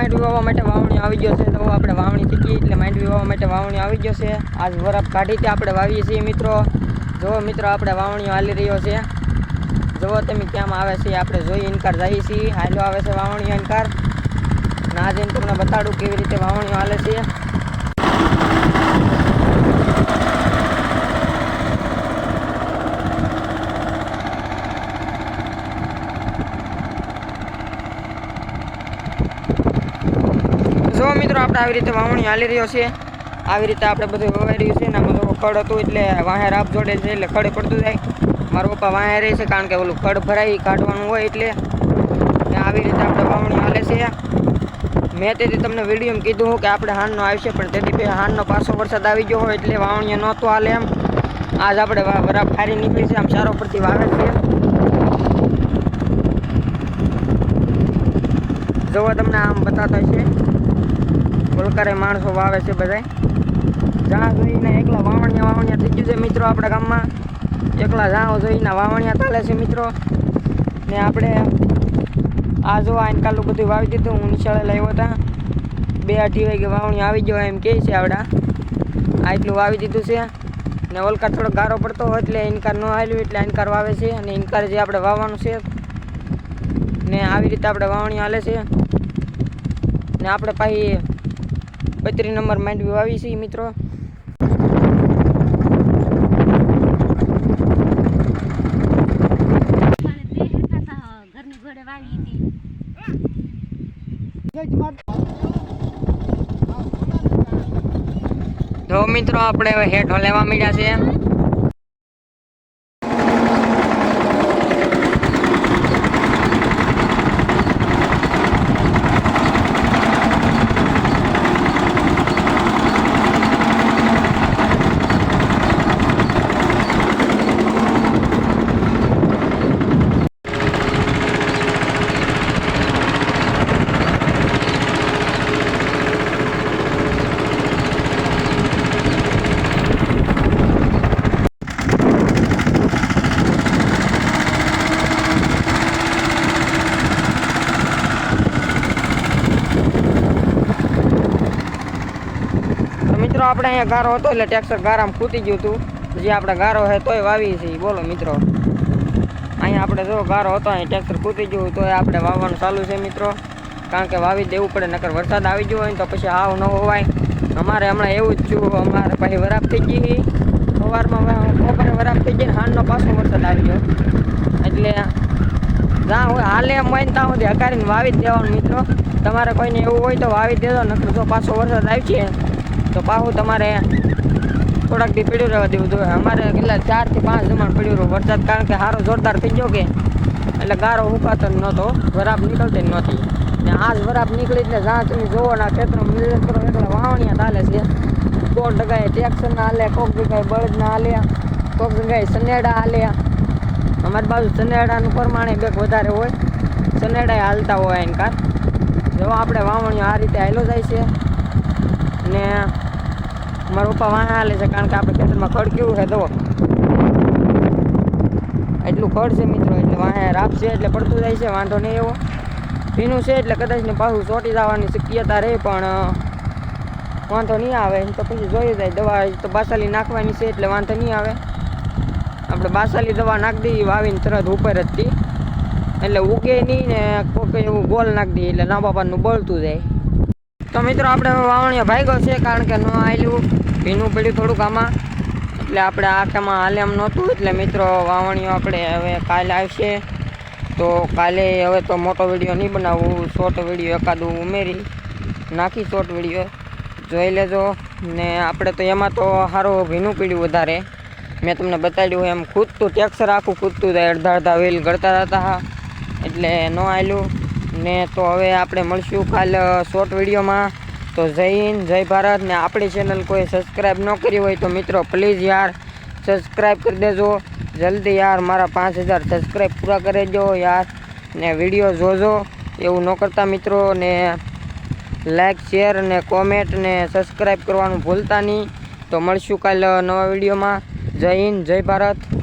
માંડવી વાવવા માટે વાવણી આવી ગયો છે. તો આપણે વાવણી શીખી એટલે માંડવી વાવવા માટે વાવણી આવી ગયો છે. આજ વરફ કાઢીથી આપણે વાવીએ છીએ મિત્રો. જો મિત્રો, આપણે વાવણીઓ હાલી રહ્યો છે. જુઓ તમે કેમ આવે છે આપણે જોઈ ઇનકાર જઈએ છીએ. હાલો આવે છે વાવણીઓ ઇનકાર. ના જઈને તમને બતાડું કેવી રીતે વાવણીઓ હાલે છે જો મિત્રો, આપણે આવી રીતે વાવણી હાલી રહ્યો છે. આવી રીતે આપણે બધું વવાઈ રહ્યું છે ને તો ખડ હતું એટલે વાહે રાપ જોડે છે એટલે ખડે પડતું જાય. મારા પપ્પા વાહે રહે છે કારણ કે ઓલું ખડ ભરાઈ કાઢવાનું હોય એટલે આવી રીતે આપણે વાવણી હાલે છે. મેં તેથી તમને વિડીયોમાં કીધું કે આપણે હાનનો આવશે, પણ તેથી હાનનો પાછો વરસાદ આવી ગયો હોય એટલે વાવણીઓ નહોતો હાલે એમ. આજ આપણે બરાબર ફારી નીકળી છે, આમ સારો પરથી વાવે છે. જોવા તમને આમ બતાતા છે ગોલકારે માણસો વાવે છે બધાય. જાણ જોઈને એકલા વાવણિયા વાવણિયા થઈ ગયું છે મિત્રો આપણા ગામમાં. એકલા જ્યાં જોઈને વાવણિયા ચાલે છે મિત્રો. ને આપણે આ જો આઈને કાલું બધું વાવી દીધું. હું નિશાળે લાવ્યો હતા. બે અઢી વાગે વાવણી આવી ગયો એમ કહે છે આવડા. આ એટલું વાવી દીધું છે. ને ઓલકાર થોડો ગારો પડતો હોય એટલે ઇનકાર ન આવ્યું એટલે ઇન્કાર વાવે છે. અને ઇનકાર જે આપણે વાવવાનું છે, ને આવી રીતે આપણે વાવણી હાલે છે. ને આપણે પાછી બત્રીસ નંબર માંડવી વાવી છે મિત્રો. તો મિત્રો આપણે હેઠો લેવા માંડ્યા છે તો મિત્રો આપણે અહીંયા ગારો હતો એટલે ટ્રેક્ટર ગારામાં ખૂટી ગયું હતું. જે આપણે ગારો હે તોય વાવી છીએ. બોલો મિત્રો. અહીંયા આપણે જો ગારો હતો, અહીં ટ્રેક્ટર ખૂટી ગયું તોય આપણે વાવવાનું ચાલુ છે મિત્રો. કારણ કે વાવી દેવું પડે, નકર વરસાદ આવી ગયો હોય તો પછી હાવ ન હોવાય. અમારે હમણાં એવું જ થયું, અમારે પછી વરાપ થઈ ગઈ સવારમાં બપોરે વરાપ થઈ ગઈ ને પાછો વરસાદ આવી ગયો. એટલે જ્યાં હોય, હાલે એમ ત્યાં સુધી હકારીને વાવી જ દેવાનું મિત્રો. તમારે કોઈને એવું હોય તો વાવી દેજો, નકર જો પાછો વરસાદ આવી છે તો પાછું તમારે થોડાક દી પીડ્યું રહેવા દેવું જોઈએ. અમારે કેટલા ચારથી પાંચ જમણ પડ્યું રહ્યું વરસાદ કારણ કે સારો જોરદાર થઈ ગયો કે, એટલે ગારો હુકાતો નહોતો. વરાબ નીકળતી નહોતી. ને આજ વરાબ નીકળી એટલે જ્યાં તમે જોવો ના ખેતરો એટલે વાવણીયા ચાલે છે. કોક જગાએ ટેક્સર ના હાલે, કોક જગાએ બળદ ના હાલે, કોક જગાએ સનેડા હાલે. અમારી બાજુ સનેડાનું પ્રમાણે બેક વધારે હોય. સનેડા હાલતા હોય એને કાર જો આપણે વાવણીઓ આ રીતે હાલો જાય છે. ને મારા પપ્પા વાહ હાલે છે કારણ કે આપણે ખેતરમાં ખડ કેવું છે, જુઓ. એટલું ખડ છે મિત્રો, એટલે વાહે રાપ છે, એટલે પડતું જાય છે, વાંધો નહીં એવો. ભીનું છે, એટલે કદાચ ને પાછું ચોટી જવાની શક્યતા રહે, પણ વાંધો નહીં આવે. તો પછી જોઈ જાય, દવા તો બાસાલી નાખવાની છે, એટલે વાંધો નહીં આવે. આપણે બાસાલી દવા નાખી દઈએ, વાવીને તરત ઉપર જ એટલે ઉગે નહીં ને કોક એવું ગોલ નાખી દઈએ, એટલે ના બાપાનું બળતું જાય. તો મિત્રો આપણે વાવણીઓ ભાગ્યો છે, કારણ કે ન આવેલું ભીનું પડ્યું થોડુંક આમાં. એટલે આપણે આખામાં હાલે એમ નહોતું, એટલે મિત્રો વાવણીઓ આપણે હવે કાલે આવશે. તો કાલે હવે તો મોટો વીડિયો નહીં બનાવવું શોર્ટ વીડિયો એકાદું ઉમેરી. નાખી શોર્ટ વીડિયો. જોઈ લેજો. ને આપણે તો એમાં તો સારું ભીનું પીડ્યું વધારે. મેં તમને બતાડ્યું એમ ખૂદતું ટેક્સર આખું ખૂદતું અડધા અડધા વેલ ગળતા હતા એટલે ન આવેલું ને તો હવે આપણે મળશું કાલ શોર્ટ વિડીયોમાં તો જય હિન્દ, જય ભારત, ને આપણી ચેનલ કોઈ સબસ્ક્રાઈબ ન કરી હોય તો મિત્રો પ્લીઝ યાર સબસ્ક્રાઈબ કરી દેજો. જલ્દી યાર, મારા પાંચ હજાર સબસ્ક્રાઈબ પૂરા કરી દો યાર, ને વીડિયો જોજો. એવું ન કરતા મિત્રો, ને લાઈક શેર ને કોમેન્ટ ને સબસ્ક્રાઈબ કરવાનું ભૂલતા નહીં. તો મળશું કાલ નવા વિડીયોમાં જય હિન્દ, જય ભારત.